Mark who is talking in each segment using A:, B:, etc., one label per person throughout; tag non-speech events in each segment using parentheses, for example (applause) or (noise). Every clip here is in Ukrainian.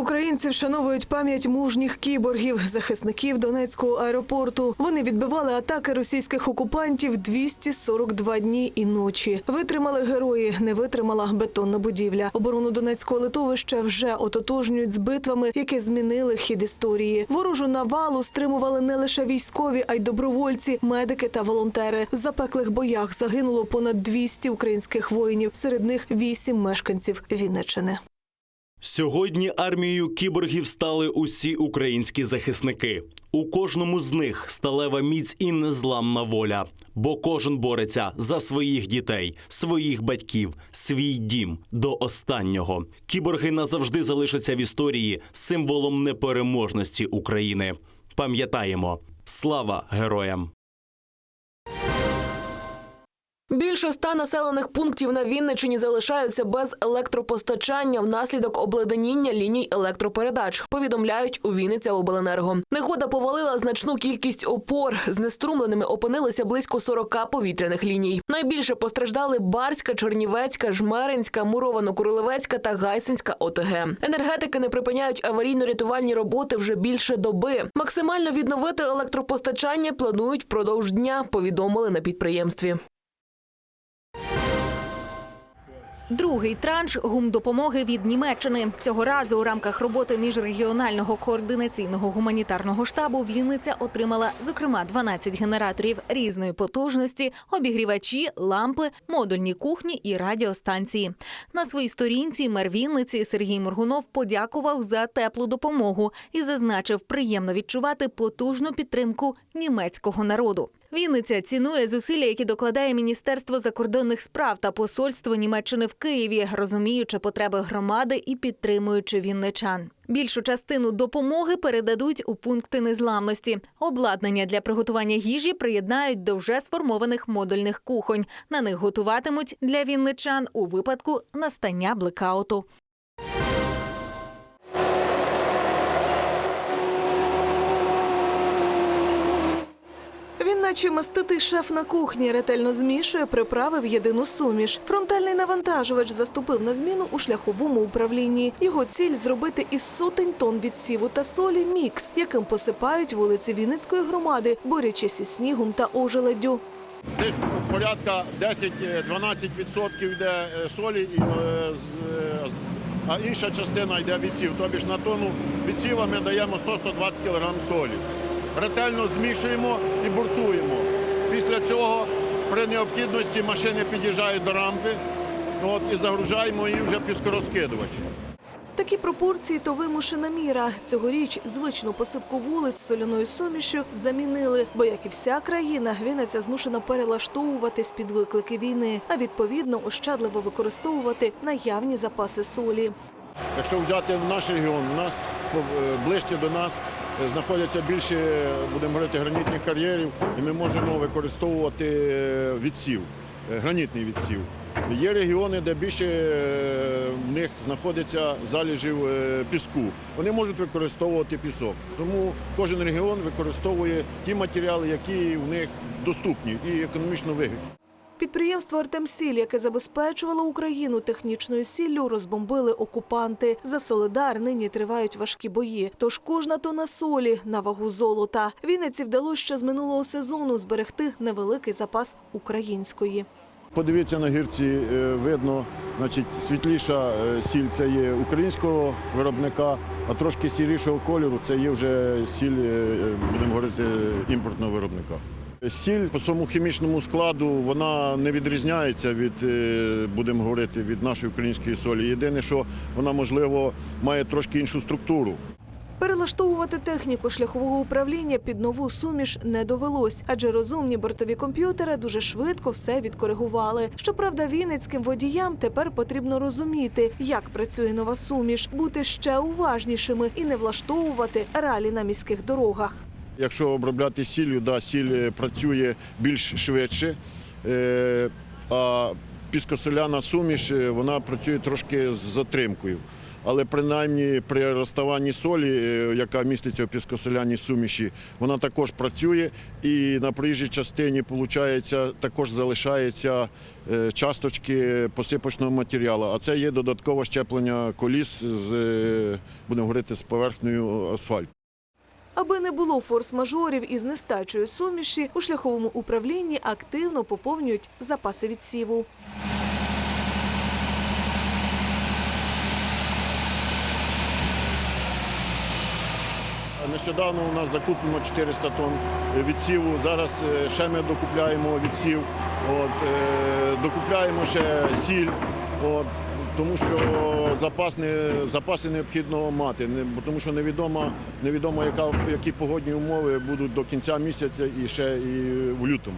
A: українці вшановують пам'ять мужніх кіборгів, захисників Донецького аеропорту. Вони відбивали атаки російських окупантів 242 дні і ночі. Витримали герої, не витримала бетонна будівля. Оборону Донецького литовища вже ототожнюють з битвами, які змінили хід історії. Ворожу навалу стримували не лише військові, а й добровольці, медики та волонтери. В запеклих боях загинуло понад 200 українських воїнів. Серед них 8 мешканців Вінниччини.
B: Сьогодні армією кіборгів стали усі українські захисники. У кожному з них сталева міць і незламна воля, бо кожен бореться за своїх дітей, своїх батьків, свій дім до останнього. Кіборги назавжди залишаться в історії символом непереможності України. Пам'ятаємо, слава героям!
C: Більше ста населених пунктів на Вінниччині залишаються без електропостачання внаслідок обледеніння ліній електропередач. Повідомляють у Вінниця обленерго. Негода повалила значну кількість опор. Знеструмленими опинилися близько 40 повітряних ліній. Найбільше постраждали Барська, Чернівецька, Жмеринська, Муровано-Курилевецька та Гайсинська ОТГ. Енергетики не припиняють аварійно-рятувальні роботи вже більше доби. Максимально відновити електропостачання планують впродовж дня. Повідомили на підприємстві.
D: Другий транш гумдопомоги від Німеччини цього разу у рамках роботи міжрегіонального координаційного гуманітарного штабу Вінниця отримала зокрема 12 генераторів різної потужності, обігрівачі, лампи, модульні кухні і радіостанції. На своїй сторінці мер Вінниці Сергій Моргунов подякував за теплу допомогу і зазначив приємно відчувати потужну підтримку німецького народу. Вінниця цінує зусилля, які докладає Міністерство закордонних справ та посольство Німеччини в Києві, розуміючи потреби громади і підтримуючи вінничан. Більшу частину допомоги передадуть у пункти незламності. Обладнання для приготування їжі приєднають до вже сформованих модульних кухонь. На них готуватимуть для вінничан у випадку настання блекауту.
A: Він, наче маститий шеф на кухні, ретельно змішує приправи в єдину суміш. Фронтальний навантажувач заступив на зміну у шляховому управлінні. Його ціль зробити із сотень тонн відсіву та солі мікс, яким посипають вулиці Вінницької громади, борючись із снігом та ожеледдю.
E: Десь порядка 10-12% йде е, солі, е, е, а інша частина йде відсів. Тобі ж на тонну відсіва ми даємо 100-120 кг солі. Ретельно змішуємо і буртуємо. Після цього при необхідності машини під'їжджають до рампи от, і загружаємо її вже під скорозкидувач.
A: Такі пропорції то вимушена міра. Цьогоріч звичну посипку вулиць соляною сумішю замінили, бо як і вся країна, Вінниця змушена перелаштовуватись під виклики війни, а відповідно ощадливо використовувати наявні запаси солі.
E: Якщо взяти наш регіон, у нас е, ближче до нас е, знаходяться більше, е, будемо говорити, гранітних кар'єрів, і ми можемо використовувати відсів, гранітний відсів. Є регіони, де більше в них знаходиться залежів піску. Вони можуть використовувати пісок. Тому кожен регіон використовує ті матеріали, які в них доступні і економічно вигідні.
A: Підприємство «Артемсіль», яке забезпечувало Україну технічною сіллю, розбомбили окупанти. За Солидар нині тривають важкі бої. Тож кожна тона солі на вагу золота. Вінниці вдалося ще з минулого сезону зберегти невеликий запас української.
E: Подивіться на гірці, е, видно, значить, світліша е, сіль це є українського виробника, а трошки сірішого кольору це є вже сіль, е, будемо говорити, імпортного виробника. Сіль по своєму хімічному складу вона не відрізняється від, е, будемо говорити, від нашої української солі. Єдине, що вона, можливо, має трошки іншу структуру.
A: Перелаштовувати техніку шляхового управління під нову суміш не довелось, адже розумні бортові комп'ютери дуже швидко все відкоригували. Щоправда, вінницьким водіям тепер потрібно розуміти, як працює нова суміш, бути ще уважнішими і не влаштовувати ралі на міських дорогах.
E: Якщо обробляти сіллю, да, сіль е, працює більш швидше, е, а піскосоляна суміш е, вона працює трошки з затримкою. але принаймні при розставанні солі, яка міститься в піскоселяній суміші, вона також працює і на проїжджій частині виходить, також залишається часточки посипочного матеріалу. А це є додаткове щеплення коліс з, будемо говорити, з поверхнею асфальту.
A: Аби не було форс-мажорів із нестачою суміші, у шляховому управлінні активно поповнюють запаси відсіву.
E: Нещодавно у нас закуплено 400 тонн відсіву. Зараз е, ще ми докупляємо відсів. От, е, докупляємо ще сіль. От, тому що запас не, запаси необхідно мати, не, тому що невідомо, невідомо яка, які погодні умови будуть до кінця місяця і ще і в лютому.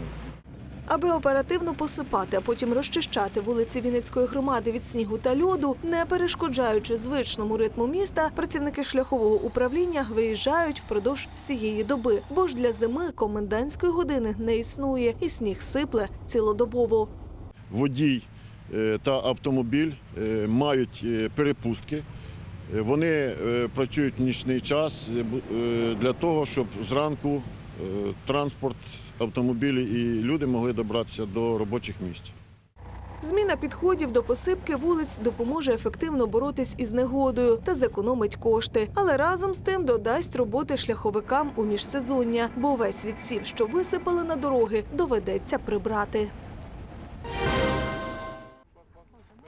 A: Аби оперативно посипати, а потім розчищати вулиці Вінницької громади від снігу та льоду, не перешкоджаючи звичному ритму міста, працівники шляхового управління виїжджають впродовж всієї доби, бо ж для зими комендантської години не існує, і сніг сипле цілодобово.
E: водій та автомобіль е, мають е, перепустки. Е, Вони е, працюють нічний час е, е, для того, щоб зранку е, транспорт, автомобілі і люди могли добратися до робочих місць.
A: Зміна підходів до посипки вулиць допоможе ефективно боротись із негодою та зекономить кошти, але разом з тим додасть роботи шляховикам у міжсезоння, бо весь відсів, що висипали на дороги, доведеться прибрати.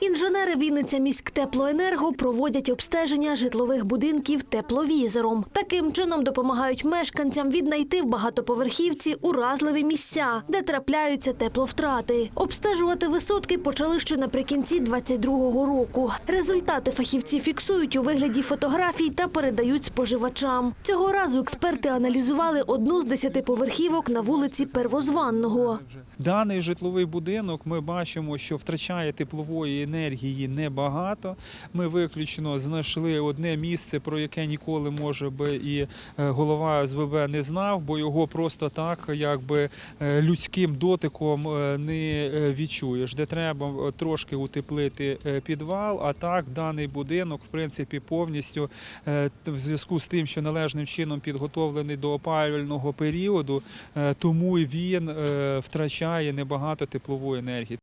F: Інженери Вінниця міськтеплоенерго проводять обстеження житлових будинків тепловізором. Таким чином допомагають мешканцям віднайти в багатоповерхівці уразливі місця, де трапляються тепловтрати. Обстежувати висотки почали ще наприкінці 22-го року. Результати фахівці фіксують у вигляді фотографій та передають споживачам. Цього разу експерти аналізували одну з десятиповерхівок на вулиці Первозванного.
G: Даний житловий будинок ми бачимо, що втрачає теплової енергії небагато. Ми виключно знайшли одне місце, про яке ніколи може би і е, голова СББ не знав, бо його просто так, якби е, людським дотиком е, не відчуєш, де треба трошки утеплити підвал. А так даний будинок, в принципі, повністю в зв'язку з тим, що належним чином підготовлений до опалювального періоду, тому він е, втрачає небагато теплової енергії.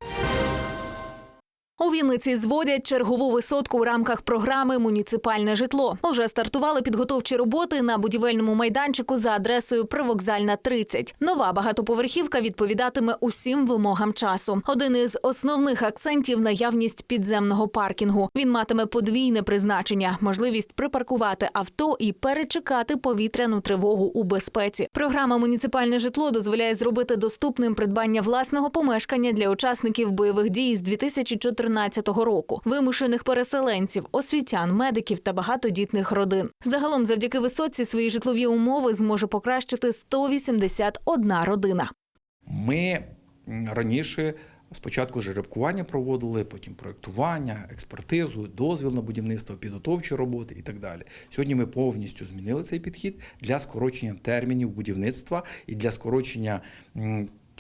D: У Вінниці зводять чергову висотку у рамках програми Муніципальне житло. Уже стартували підготовчі роботи на будівельному майданчику за адресою Привокзальна 30. Нова багатоповерхівка відповідатиме усім вимогам часу. Один із основних акцентів наявність підземного паркінгу. Він матиме подвійне призначення: можливість припаркувати авто і перечекати повітряну тривогу у безпеці. Програма Муніципальне житло дозволяє зробити доступним придбання власного помешкання для учасників бойових дій з 2014 року, вимушених переселенців, освітян, медиків та багатодітних родин. Загалом, завдяки висоці, свої житлові умови зможе покращити 181 родина.
H: Ми раніше спочатку жеребкування проводили, потім проєктування, експертизу, дозвіл на будівництво, підготовчі роботи і так далі. Сьогодні ми повністю змінили цей підхід для скорочення термінів будівництва і для скорочення.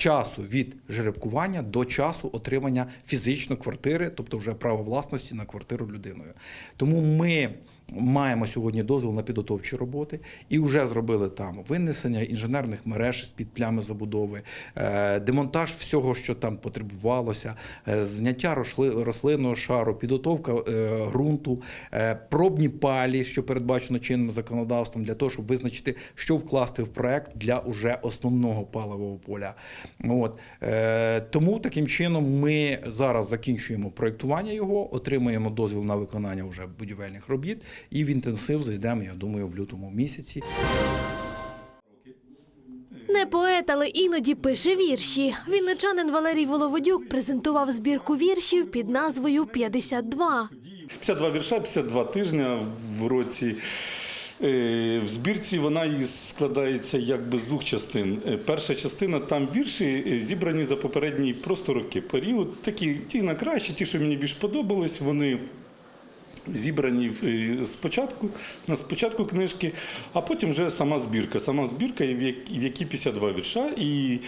H: Часу від жеребкування до часу отримання фізично квартири, тобто вже право власності на квартиру людиною. Тому ми маємо сьогодні дозвіл на підготовчі роботи і вже зробили там винесення інженерних мереж з під плями забудови, е, демонтаж всього, що там потребувалося, е, зняття рослинного шару, підготовка е, ґрунту, пробні палі, що передбачено чинним законодавством, для того, щоб визначити, що вкласти в проект для уже основного паливого поля. От тому таким чином ми зараз закінчуємо проєктування його, отримуємо дозвіл на виконання вже будівельних робіт, і в інтенсив зайдемо, я думаю, в лютому місяці.
F: Не поет, але іноді пише вірші. Вінничанин Валерій Воловодюк презентував збірку віршів під назвою «52».
I: 52 вірша, 52 тижня в році. Е, В збірці вона складається якби з двох частин. Е, Перша частина там вірші е, зібрані за попередні просто роки. Період такі ті на краще, ті, що мені більш подобались, вони зібрані е, спочатку, на спочатку книжки, а потім вже сама збірка. Сама збірка, в якій 52 вірша, і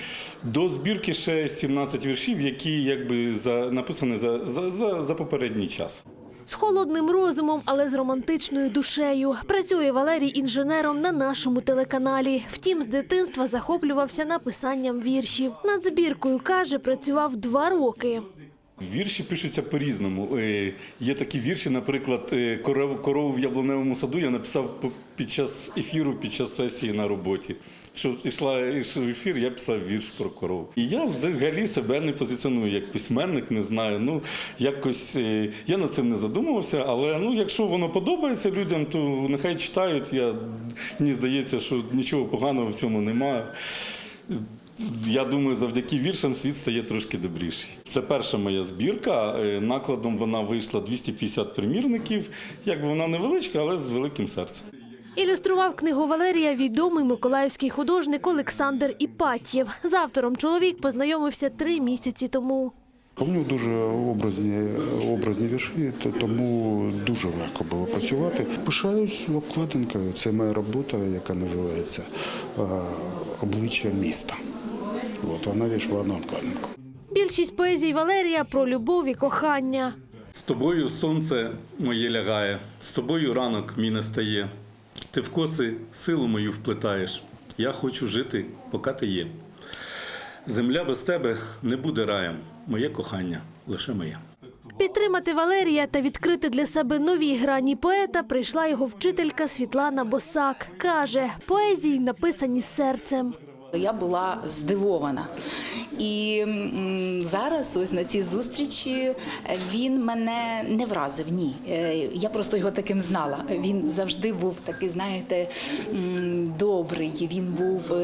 I: до збірки ще 17 віршів, які якби за, написані за, за, за, за попередній час.
F: З холодним розумом, але з романтичною душею. Працює Валерій інженером на нашому телеканалі. Втім, з дитинства захоплювався написанням віршів. Над збіркою каже, працював два роки.
I: Вірші пишуться по-різному. Е, Є такі вірші, наприклад, е, «Корову- в яблуневому саду я написав під час ефіру, під час сесії на роботі. Що йшла йшов ефір, я писав вірш про корову. І я взагалі себе не позиціоную як письменник, не знаю. Ну якось е, я над цим не задумувався, але ну, якщо воно подобається людям, то нехай читають. Я, мені здається, що нічого поганого в цьому немає. Я думаю, завдяки віршам світ стає трошки добріший. Це перша моя збірка. Е, Накладом вона вийшла 250 примірників. Якби вона невеличка, але з великим серцем.
F: Ілюстрував книгу Валерія відомий миколаївський художник Олександр Іпатєв. З автором чоловік познайомився три місяці тому.
J: У нього дуже образні, образні вірші, тому дуже легко було працювати. Пишаюсь обкладинкою. Це моя робота, яка називається Обличчя міста. От вона вийшла на обкладинку.
F: Більшість поезій Валерія про любов і кохання.
I: З тобою сонце моє лягає, з тобою ранок мій настає. Ти в коси силу мою вплетаєш. Я хочу жити, поки ти є. Земля без тебе не буде раєм. Моє кохання лише моє.
F: Підтримати Валерія та відкрити для себе нові грані поета прийшла його вчителька Світлана Босак. Каже, поезії написані серцем.
K: Я була здивована. І зараз, ось на цій зустрічі, він мене не вразив. Ні. Е, Я просто його таким знала. Він завжди був такий, знаєте, добрий. Він був.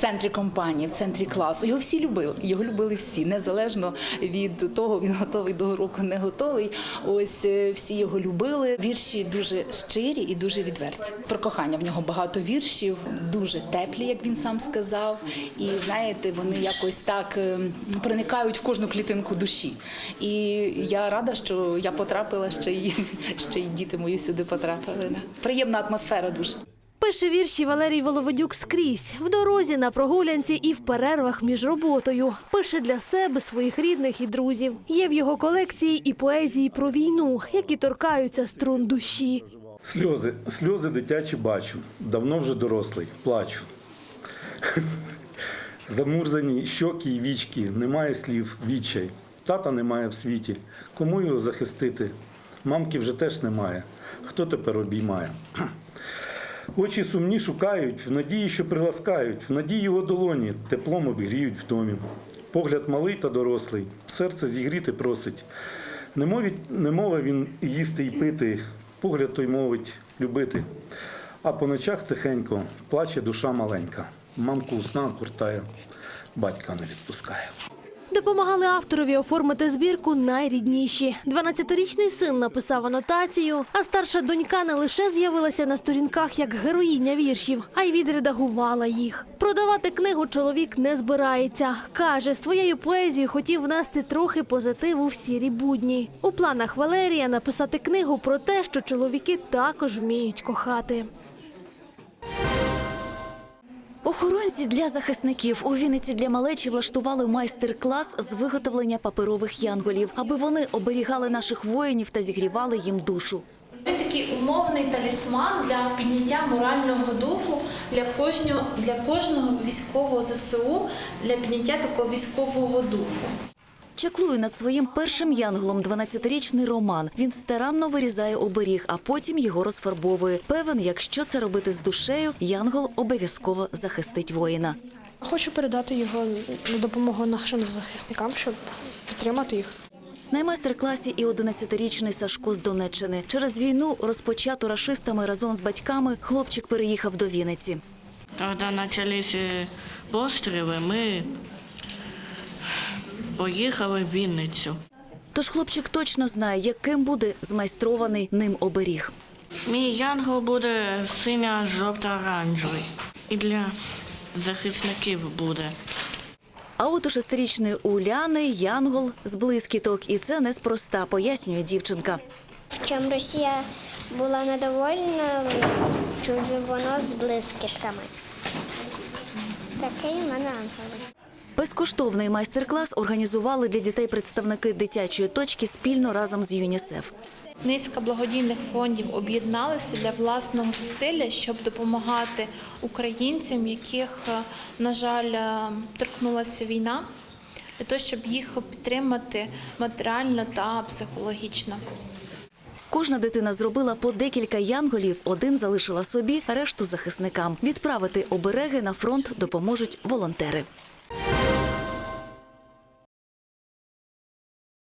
K: Центрі компанії, в центрі класу. Його всі любили. Його любили всі, незалежно від того, він готовий до уроку, не готовий. Ось е, всі його любили. Вірші дуже щирі і дуже відверті. Про кохання в нього багато віршів, дуже теплі, як він сам сказав. І знаєте, вони якось так е, проникають в кожну клітинку душі. І я рада, що я потрапила ще й (laughs) ще й діти мої сюди потрапили. Приємна атмосфера дуже.
F: Пише вірші Валерій Воловодюк скрізь в дорозі, на прогулянці і в перервах між роботою. Пише для себе, своїх рідних і друзів. Є в його колекції і поезії про війну, які торкаються струн душі.
I: Сльози, сльози дитячі бачу. Давно вже дорослий, плачу. Замурзані щоки і вічки, немає слів, відчай. Тата немає в світі. Кому його захистити? Мамки вже теж немає. Хто тепер обіймає? Очі сумні шукають, в надії, що приласкають, в надії його долоні, теплом обігріють в домі. Погляд малий та дорослий, серце зігріти просить. Не мовить, не мовить він їсти і пити, погляд той мовить любити. А по ночах тихенько плаче душа маленька. Мамку у куртає, батька не відпускає.
F: Допомагали авторові оформити збірку найрідніші. 12-річний син написав анотацію, а старша донька не лише з'явилася на сторінках як героїня віршів, а й відредагувала їх. Продавати книгу чоловік не збирається. Каже, своєю поезією хотів внести трохи позитиву в сірі будні. У планах Валерія написати книгу про те, що чоловіки також вміють кохати.
L: Охоронці для захисників у Вінниці для малечі влаштували майстер-клас з виготовлення паперових янголів, аби вони оберігали наших воїнів та зігрівали їм душу.
M: Він такий умовний талісман для підняття морального духу для кожного для кожного військового ЗСУ, для підняття такого військового духу.
L: Чаклує над своїм першим янголом 12-річний Роман. Він старанно вирізає оберіг, а потім його розфарбовує. Певен, якщо це робити з душею, янгол обов'язково захистить воїна.
N: Хочу передати його на допомогу нашим захисникам, щоб підтримати їх.
L: На майстер-класі і 11-річний Сашко з Донеччини. Через війну, розпочату рашистами разом з батьками, хлопчик переїхав до Вінниці.
O: Когда начались е, постріли, ми поїхали в Вінницю.
L: Тож хлопчик точно знає, яким буде змайстрований ним оберіг.
O: Мій янгол буде синя жовта оранжевий. І для захисників буде.
L: А от у шестирічної Уляни Янгол з блискіток, і це неспроста, пояснює дівчинка.
P: Чим Росія була недовольна, чую воно з блискітками. Такий в мене ангел.
L: Безкоштовний майстер-клас організували для дітей представники дитячої точки спільно разом з ЮНІСЕФ.
M: Низка благодійних фондів об'єдналися для власного зусилля, щоб допомагати українцям, яких, е, на жаль, е, торкнулася війна, для того, щоб їх підтримати матеріально та психологічно.
L: Кожна дитина зробила по декілька янголів, один залишила собі, решту захисникам. Відправити обереги на фронт допоможуть волонтери.